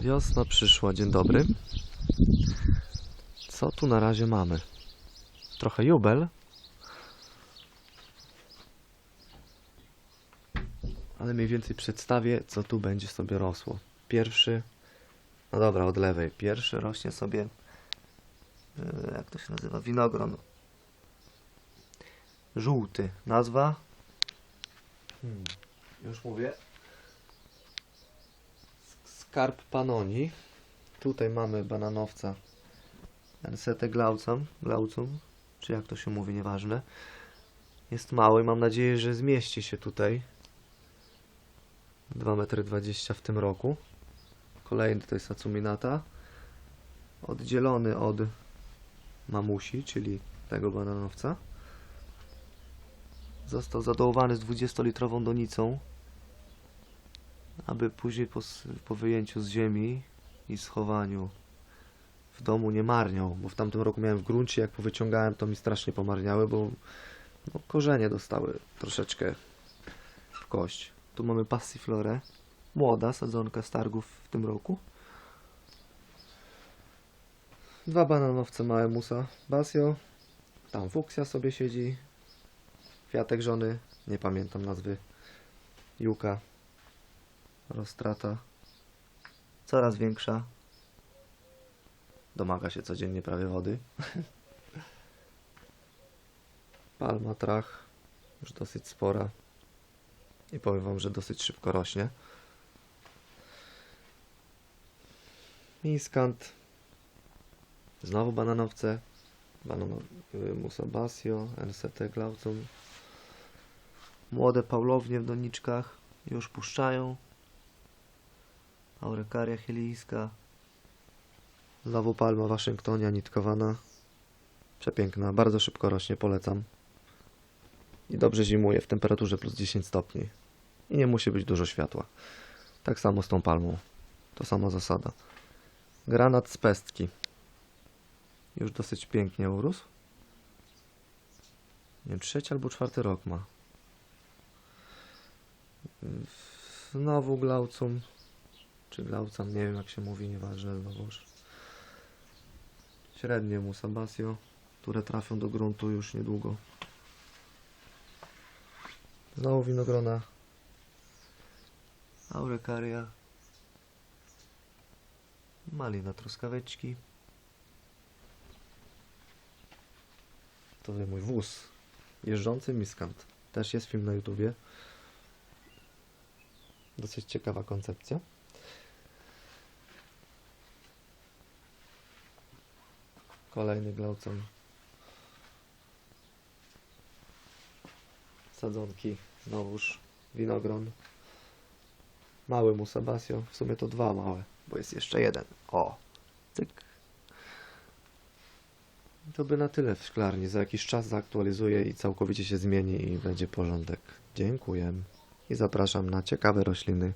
Wiosna przyszła, dzień dobry. Co tu na razie mamy? Trochę jubel. Ale mniej więcej przedstawię, co tu będzie sobie rosło. Pierwszy, no dobra, od lewej. Pierwszy rośnie sobie, e, jak to się nazywa, winogron. Żółty. Nazwa? Hmm, już mówię. Skarb Panoni. Tutaj mamy bananowca Ensetę glaucum, glaucum, czy jak to się mówi, nieważne. Jest mały, mam nadzieję, że zmieści się tutaj. 2,20 m w tym roku. Kolejny to jest Atsuminata. Oddzielony od mamusi, czyli tego bananowca. Został zadołowany z 20-litrową donicą, aby później po, po wyjęciu z ziemi i schowaniu w domu nie marniał, bo w tamtym roku miałem w gruncie, jak powyciągałem, to mi strasznie pomarniały, bo no, korzenie dostały troszeczkę w kość. Tu mamy passiflorę, młoda sadzonka z targów w tym roku. Dwa bananowce małe musa basio, tam fuksja sobie siedzi, kwiatek żony, nie pamiętam nazwy, juka, roztrata, coraz większa, domaga się codziennie prawie wody. Palma trach, już dosyć spora. I powiem wam, że dosyć szybko rośnie. Miskant. Znowu bananowce. Banano, y, Musabasio, NCT Glaucum. Młode paulownie w doniczkach już puszczają. Aurekaria chilijska. Znowu palma Waszyngtonia nitkowana. Przepiękna, bardzo szybko rośnie, polecam. I dobrze zimuje w temperaturze plus 10 stopni. I nie musi być dużo światła. Tak samo z tą palmą. To sama zasada. Granat z pestki. Już dosyć pięknie urósł. Nie wiem, trzeci albo czwarty rok ma. Znowu glaucum. Czy glaucam, nie wiem jak się mówi, nieważne znowuż. Średnie musabasio, które trafią do gruntu już niedługo. Znowu winogrona. Aurekaria. Malina truskaweczki. To jest mój wóz. Jeżdżący miskant. Też jest film na YouTubie. Dosyć ciekawa koncepcja. Kolejny glaucon. Sadzonki. Znowuż winogron. Mały musabasio. W sumie to dwa małe, bo jest jeszcze jeden. O! Cyk. To by na tyle w szklarni. Za jakiś czas zaktualizuję i całkowicie się zmieni i będzie porządek. Dziękuję. I zapraszam na ciekawe rośliny.pl